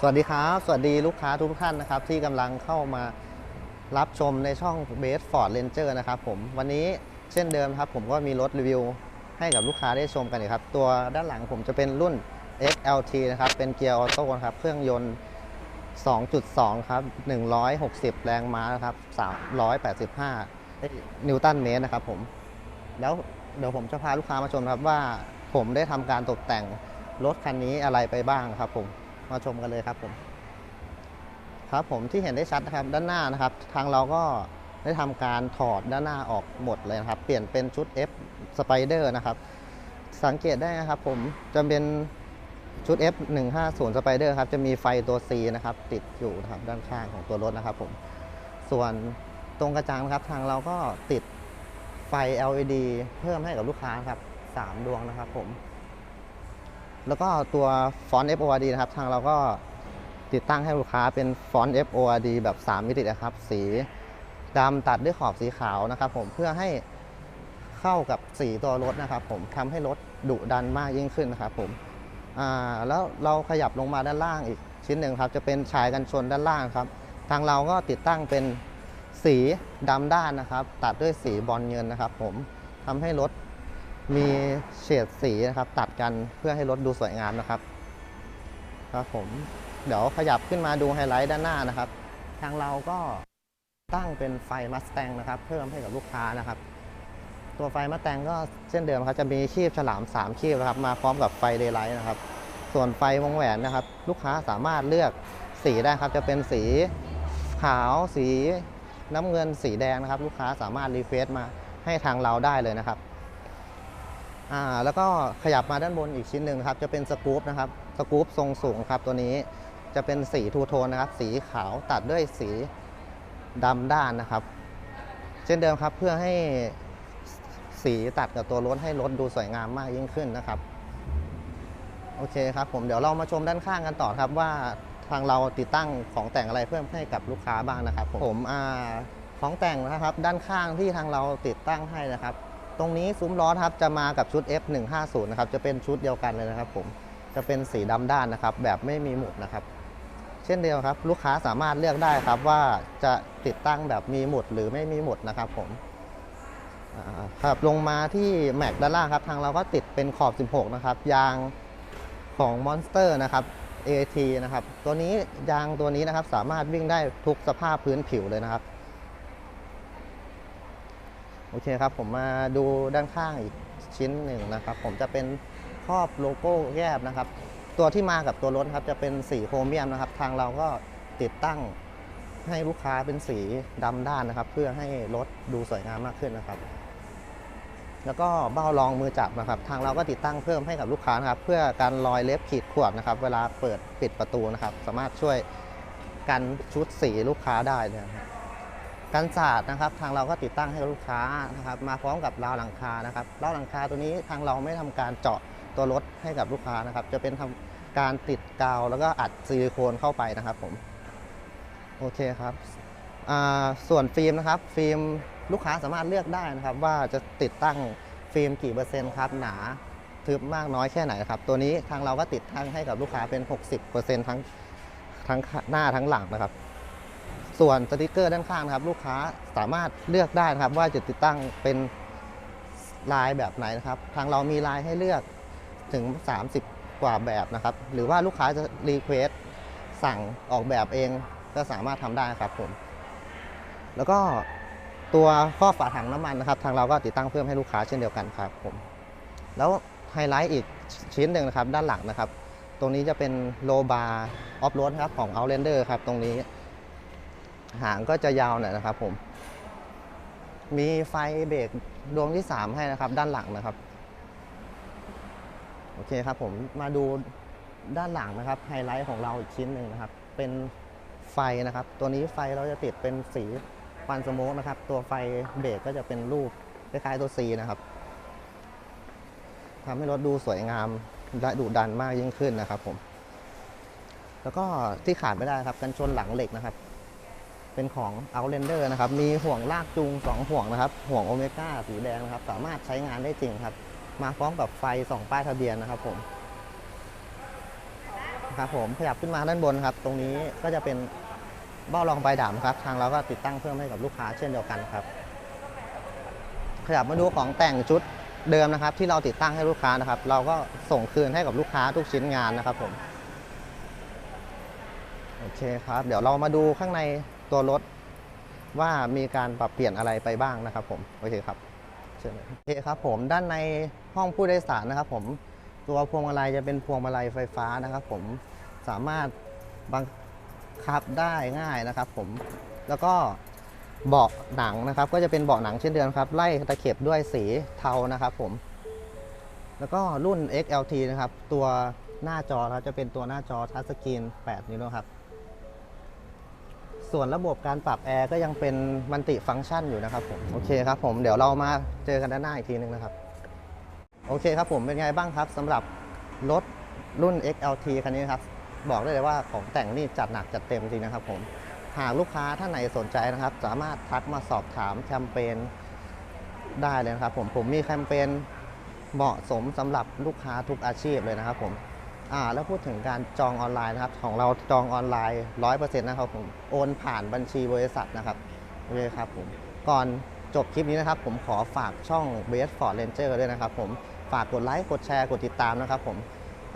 สวัสดีครับ สวัสดีลูกค้าทุกท่านนะครับ ที่กำลังเข้ามารับชมในช่องเบสฟอร์ดเ n นเจอร์นะครับผมวันนี้เช่นเดิมครับ ผมก็มีรถรีวิวให้กับลูกค้าได้ชมกันนะครับ ตัวด้านหลังผมจะเป็นรุ่น XLT นะครับ เป็นเกียร์ออโต้ครับ เครื่องยนต์ 2.2 ครับ 160 แรงม้านะครับ 385 นิวตันเมตรนะครับผม แล้วเดี๋ยวผมจะพาลูกค้ามาชมครับว่าผมได้ทำการตกแต่งรถคันนี้อะไรไปบ้างครับผม มาชมกันเลยครับผมครับผมที่เห็นได้ชัดนะครับด้านหน้านะครับ ทางเราก็ได้ทำการถอดด้านหน้าออกหมดเลยนะครับ เปลี่ยนเป็นชุด F Spider นะครับ สังเกตได้นะครับ ผมจะเป็นชุด F 150 Spider ครับจะมีไฟตัว C นะครับ ติดอยู่นะครับด้านข้างของตัวรถนะครับ ผมส่วนตรงกระจังนะครับ ทางเราก็ติดไฟ LED เพิ่มให้กับลูกค้าครับ 3 ดวงนะครับผม แล้วก็ตัวฟอนต์ FORD นะครับ ทางเราก็ติดตั้งให้ลูกค้าเป็นฟอนต์ FORD แบบ 3 มิตินะครับ สีดำตัดด้วยขอบสีขาวนะครับ ผมเพื่อให้เข้ากับสีตัวรถนะครับ ผมทำให้รถดุดันมากยิ่งขึ้นนะครับ ผมแล้วเราขยับลงมาด้านล่างอีกชิ้นหนึ่งครับ จะเป็นชายกันชนด้านล่างครับ ทางเราก็ติดตั้งเป็นสีดำด้านนะครับ ตัดด้วยสีบอลเงินนะครับ ผมทำให้รถ มีเฉดสีนะครับตัดกันเพื่อให้รถดูสวยงามนะครับครับผมเดี๋ยวขยับขึ้นมาดูไฮไลท์ด้านหน้านะครับ ทางเราก็ตั้งเป็นไฟมัสแตงนะครับ เพิ่มให้กับลูกค้านะครับ ตัวไฟมัสแตงก็เช่นเดิมครับจะมีคีบฉลาม 3 คีบนะครับ มาพร้อมกับไฟเดย์ไลท์นะครับ ส่วนไฟวงแหวนนะครับ ลูกค้าสามารถเลือกสีได้ครับ จะเป็นสีขาวสีน้ำเงินสีแดงนะครับ ลูกค้าสามารถรีเควสมาให้ทางเราได้เลยนะครับ อ่าแล้วก็ขยับมาด้านบนอีกชิ้นหนึ่งครับจะเป็นสกู๊ปนะครับสกู๊ปทรงสูงครับตัวนี้จะเป็นสีทูโทนนะครับ สีขาวตัดด้วยสีดำด้านนะครับ เช่นเดิมครับเพื่อให้สีตัดกับตัวรถให้รถดูสวยงามมากยิ่งขึ้นนะครับ โอเคครับผมเดี๋ยวเรามาชมด้านข้างกันต่อครับว่าทางเราติดตั้งของแต่งอะไรเพิ่มให้กับลูกค้าบ้างนะครับ ผมผมอ่าของแต่งนะครับ ด้านข้างที่ทางเราติดตั้งให้นะครับ ตรงนี้ซุ้มล้อครับจะมากับชุด F150 นะครับจะเป็นชุดเดียวกันเลยนะครับ ผมจะเป็นสีดำด้านนะครับ แบบไม่มีหมุดนะครับ เช่นเดียวครับ ลูกค้าสามารถเลือกได้ครับว่าจะติดตั้งแบบมีหมุดหรือไม่มีหมุดนะครับ ผมครับลงมาที่แม็กด้านล่างครับ ทางเราก็ติดเป็นขอบ 16 นะครับ ยางของ Monster นะครับ AT นะครับ ตัวนี้ยางตัวนี้นะครับสามารถวิ่งได้ทุกสภาพพื้นผิวเลยนะครับ โอเคครับผมมาดูด้านข้างอีกชิ้นหนึ่งนะครับ ผมจะเป็นครอบโลโก้แยบนะครับ ตัวที่มากับตัวรถครับจะเป็นสีโครเมียมนะครับ ทางเราก็ติดตั้งให้ลูกค้าเป็นสีดำด้านนะครับ เพื่อให้รถดูสวยงามมากขึ้นนะครับ แล้วก็เบ้ารองมือจับนะครับ ทางเราก็ติดตั้งเพิ่มให้กับลูกค้านะครับ เพื่อการรอยเล็บขีดข่วนนะครับ เวลาเปิดปิดประตูนะครับ สามารถช่วยกันชุดสีลูกค้าได้นะครับ กันศาสตร์นะครับ ทางเราก็ติดตั้งให้กับลูกค้านะครับ มาพร้อมกับราวหลังคานะครับราวหลังคาตัวนี้ทางเราไม่ทำการเจาะตัวรถให้กับลูกค้านะครับ จะเป็นทำการติดกาวแล้วก็อัดซิลิโคนเข้าไปนะครับผมโอเคครับส่วนฟิล์มนะครับ ฟิล์มลูกค้าสามารถเลือกได้นะครับ ว่าจะติดตั้งฟิล์มกี่เปอร์เซ็นต์ครับหนาทึบมากน้อยแค่ไหนครับ ตัวนี้ทางเราก็ติดตั้งให้กับลูกค้าเป็น 60%ทั้งทั้งหน้าทั้งหลังนะครับ ส่วนสติกเกอร์ด้านข้างนะครับ ลูกค้าสามารถเลือกได้นะครับ ว่าจะติดตั้งเป็นลายแบบไหนนะครับ ทางเรามีลายให้เลือกถึง 30 กว่าแบบนะครับ หรือว่าลูกค้าจะรีเควสสั่งออกแบบเองก็สามารถทำได้ครับผม แล้วก็ตัวครอบฝาถังน้ำมันนะครับ ทางเราก็ติดตั้งเพิ่มให้ลูกค้าเช่นเดียวกันครับผม แล้วไฮไลท์อีกชิ้นหนึ่งนะครับ ด้านหลังนะครับ ตรงนี้จะเป็นโลบาร์ออฟโรดครับของ Outlander ครับตรงนี้ หางก็จะยาวหน่อยนะครับ ผม มีไฟเบรกดวงที่ 3 ให้นะครับ ด้านหลังนะครับ โอเคครับผมมาดูด้านหลังนะครับ ไฮไลท์ของเราอีกชิ้นหนึ่งนะครับ เป็นไฟนะครับ ตัวนี้ไฟเราจะติดเป็นสีควันสโมกนะครับ ตัวไฟเบรกก็จะเป็นรูปคล้ายๆตัว C นะครับทำให้รถดูสวยงามและดุดันมากยิ่งขึ้นนะครับ ผม แล้วก็ที่ขาดไม่ได้ครับกันชนหลังเหล็กนะครับ เป็นของ Outlander นะครับ มีห่วงลากจูง 2 ห่วงนะครับ ห่วงโอเมก้าสีแดงนะครับ สามารถใช้งานได้จริงครับ มาพร้อมกับไฟสองป้ายทะเบียนนะครับผม ครับผม ขยับขึ้นมาด้านบนครับ ตรงนี้ก็จะเป็นเบ้ารองไฟดำครับ ทางเราก็ติดตั้งเพิ่มให้กับลูกค้าเช่นเดียวกันครับ ขยับมาดูของแต่งชุดเดิมนะครับ ที่เราติดตั้งให้ลูกค้านะครับ เราก็ส่งคืนให้กับลูกค้าทุกชิ้นงานนะครับผม โอเคครับ เดี๋ยวเรามาดูข้างใน ตัวรถว่ามีการปรับเปลี่ยนอะไรไปบ้างนะครับ ผมโอเคครับเชิญเลยโอเคครับ ผมด้านในห้องผู้โดยสารนะครับ ผมตัวพวงมาลัยจะเป็นพวงมาลัยไฟฟ้านะครับ ผมสามารถบังคับได้ง่ายนะครับ ผมแล้วก็เบาะหนังนะครับ ก็จะเป็นเบาะหนังเช่นเดิมครับไล่ตะเข็บด้วยสีเทานะครับ ผม แล้วก็รุ่น XLT นะครับ ตัวหน้าจอครับจะเป็นตัวหน้าจอทัชสกรีน8นิ้วนะครับ ส่วนระบบการปรับแอร์ก็ยังเป็นมันติฟังก์ชันอยู่นะครับผมโอเคครับผมเดี๋ยวเรามาเจอกันด้านหน้าอีกทีนึงนะครับ โอเคครับผมเป็นไงบ้างครับสำหรับรถรุ่น XLT คันนี้ครับบอกได้เลยว่าของแต่งนี่จัดหนักจัดเต็มจริงนะครับผมหากลูกค้าท่านไหนสนใจนะครับ สามารถทักมาสอบถามแคมเปญได้เลยนะครับผมผมมีแคมเปญเหมาะสมสำหรับลูกค้าทุกอาชีพเลยนะครับผม อ่าแล้วพูดถึงการจองออนไลน์นะครับ ของเราจองออนไลน์100%นะครับผมโอนผ่านบัญชีบริษัทนะครับโอเคครับผมก่อนจบคลิปนี้นะครับ ผมขอฝากช่อง b s Ford Ranger ด้วยนะครับผมฝากกดไลค์กดแชร์กดติดตามนะครับผม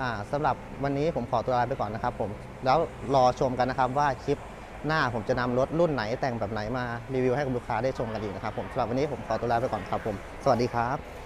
อ่าสำหรับวันนี้ผมขอตัวลาไปก่อนนะครับผมแล้วรอชมกันนะครับว่าคลิปหน้าผมจะนำรถรุ่นไหนแต่งแบบไหนมารีวิวให้กับลูกค้าได้ชมกันอีกนะครับผมสำหรับวันนี้ผมขอตัวลาไปก่อนครับผม สวัสดีครับ